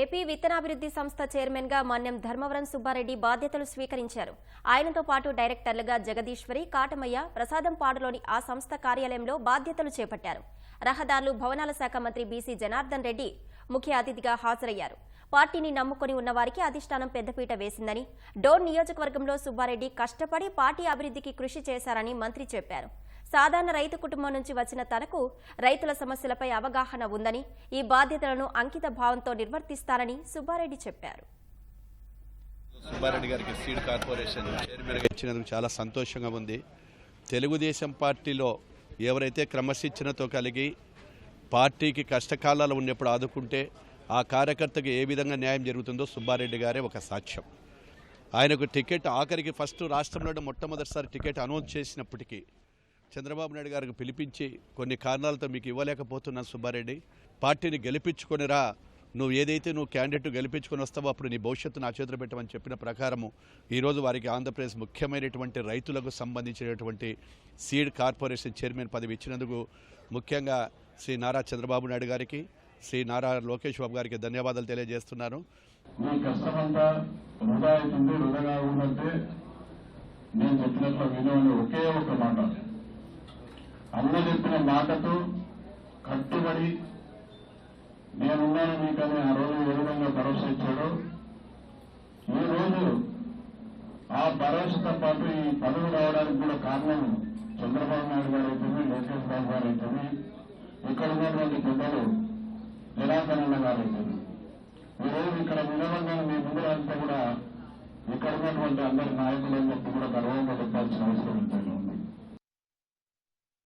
AP విత్తనాభివృద్ధి సంస్థ చైర్మన్గా మన్యం ధర్మవరం సుబ్బారెడ్డి బాధ్యతలు స్వీకరించారు. ఆయనతో పాటు డైరెక్టర్లుగా జగదీశ్వరి కాటమయ్య ప్రసాదంపాడులోని ఆ సంస్థ కార్యాలయంలో బాధ్యతలు చేపట్టారు. రహదారులు భవనాల శాఖ మంత్రి బీసీ జనార్దన్ రెడ్డి ముఖ్య అతిథిగా హాజరయ్యారు. పార్టీని నమ్ముకొని ఉన్నవారికి అధిష్టానం పెద్దపీట వేసిందని డోన్ నియోజకవర్గంలో సుబ్బారెడ్డి కష్టపడి పార్టీ అభివృద్ధికి కృషి చేశారని మంత్రి చెప్పారు. సాధారణ రైతు కుటుంబం నుంచి వచ్చిన తనకు రైతుల సమస్యలపై అవగాహన ఉందని ఈ బాధ్యతలను అంకిత భావంతో నిర్వర్తిస్తారని సుబ్బారెడ్డి చెప్పారు. సుబ్బారెడ్డి గారికి సీడ్ కార్పొరేషన్ చైర్మన్గా ఇచ్చినందుకు చాలా సంతోషంగా ఉంది. తెలుగుదేశం పార్టీలో ఎవరైతే క్రమశిక్షణతో కలిగి పార్టీకి కష్టకాలాలు ఉన్నప్పుడు ఆదుకుంటే ఆ కార్యకర్తకు ఏ విధంగా న్యాయం జరుగుతుందో సుబ్బారెడ్డి గారే ఒక సాక్ష్యం. ఆయనకు టికెట్ ఆఖరికి ఫస్ట్ రాష్ట్రంలో మొట్టమొదటిసారి టికెట్ అనౌన్స్ చేసినప్పటికీ చంద్రబాబు నాయుడు గారికి పిలిపించి కొన్ని కారణాలతో మీకు ఇవ్వలేకపోతున్నాను సుబ్బారెడ్డి. పార్టీని గెలిపించుకొనిరా నువ్వు ఏదైతే నువ్వు క్యాండిడేట్ గెలిపించుకొని వస్తావో అప్పుడు నీ భవిష్యత్తు నా చేతులు పెట్టమని చెప్పిన ప్రకారము ఈరోజు వారికి ఆంధ్రప్రదేశ్ ముఖ్యమైనటువంటి రైతులకు సంబంధించినటువంటి సీడ్ కార్పొరేషన్ చైర్మన్ పదవి ఇచ్చినందుకు ముఖ్యంగా శ్రీ నారా చంద్రబాబు నాయుడు గారికి శ్రీ నారా లోకేష్ బాబు గారికి ధన్యవాదాలు తెలియజేస్తున్నాను. మీ కష్టమంతా వృధా అవుతుంది నేను చెప్పినట్లు ఒకే ఒక మాట. అన్న చెప్పిన మాటతో కట్టుబడి నేనున్నాను మీకని ఆ రోజు ఏ విధంగా భరోసా ఇచ్చాడో ఈ రోజు ఆ భరోసాతో పాటు ఈ పదవి రావడానికి కూడా కారణం చంద్రబాబు నాయుడు గారు అయితేనే లోకేష్ బాబు గారు అయితేనే ఇక్కడ ఉన్నటువంటి పెద్దలు నిరాకరణ గారు అయితేనే ఈ రోజు ఇక్కడ నిలవంగానే మీ ముందర అంతా కూడా ఇక్కడ ఉన్నటువంటి అందరి నాయకులు చెప్పి కూడా గర్వంగా చెప్పాల్సిన